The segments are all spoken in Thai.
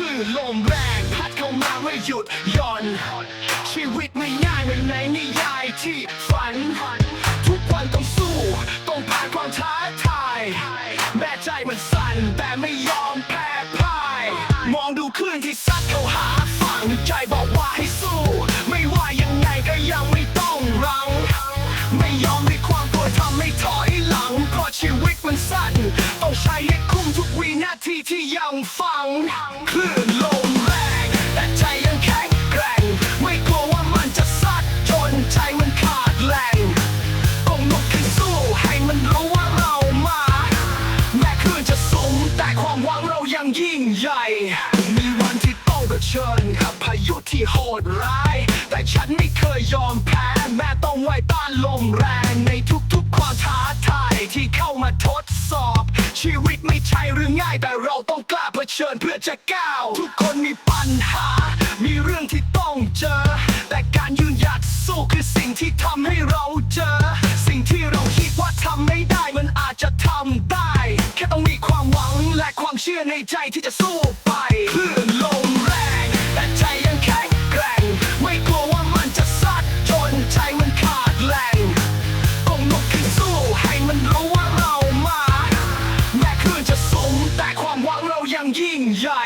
ลื่นลมแรงพัดเข้ามาไม่หยุดย่อน ชีวิตไม่ง่ายเหมือนในนิยายที่ฝัน ทุกวันต้องสู้ ต้องผ่านความท้าทาย แม้ใจมันสั่นแต่ไม่ยอมแพ้พ่าย มองดูคลื่นที่ซัดเข้าหาฝั่งใจบอกว่าให้สู้ ไม่ว่ายังไงก็ยังไม่ต้องรัง ไม่ยอมให้ความกลัวทำให้ถอยหลังเพราะชีวิตมันสั้นต้องใช้ให้คุ้มทุกวินาทีที่ยังฟัง ความหวังเรายังยิ่งใหญ่ มีวันที่ต้องเผชิญกับพายุที่โหดร้าย แต่ฉันไม่เคยยอมแพ้ แม้ต้องไหวต้านลมแรงในทุกๆความท้าทายที่เข้ามาทดสอบ ชีวิตไม่ใช่เรื่องง่ายแต่เราต้องกล้าเผชิญเพื่อจะก้าว ทุกคนมี ชื่อในใจที่จะสู้ไปคลื่นลมแรง แต่ใจยังแข็งแกร่ง ไม่กลัวว่ามันจะซัดจนใจมันขาดแรงต้องลุกขึ้นสู้ให้มันรู้ว่าเรามา แม้คลื่นจะสูงแต่ความหวังเรายังยิ่งใหญ่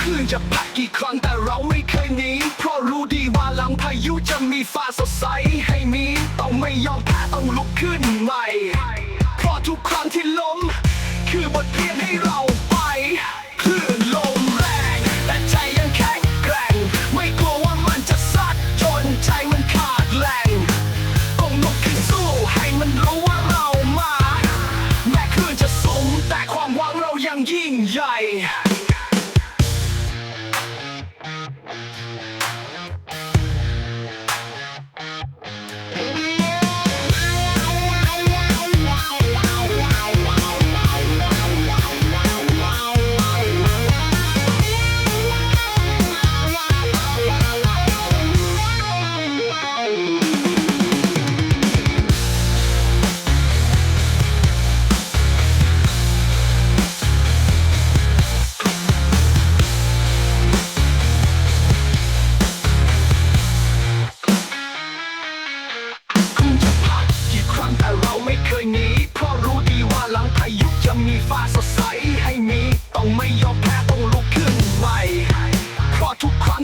คลื่นจะพัดกี่ครั้งแต่เราไม่เคยหนีเพราะรู้ดีว่าหลังพายุจะมีฟ้าสดใสให้มีต้องไม่ยอมแพ้ต้องลุกขึ้นใหม่เพราะทุกครั้งที่ล้ม อบทเรียนให้เราไปคลื่นลมแรง แต่ใจยังแข็งแกร่ง ไม่กลัวว่ามันจะซัดจนใจมันขาดแรงต้องลุกขึ้นสู้ให้มันรู้ว่าเรามา แม้คลื่นจะสูงแต่ความหวังเรายังยิ่งใหญ่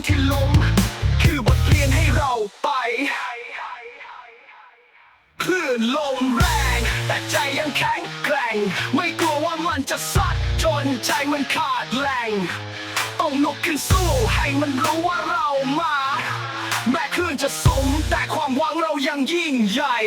ที่ล้ม คือบทเรียนให้เราไป คลื่นลมแรง แต่ใจยังแข็งแกร่ง ไม่กลัวว่ามันจะซัดจนใจมันขาดแรงต้องลุกขึ้นสู้ให้มันรู้ว่าเรามา แม้คลื่นจะสูงแต่ความหวังเรายังยิ่งใหญ่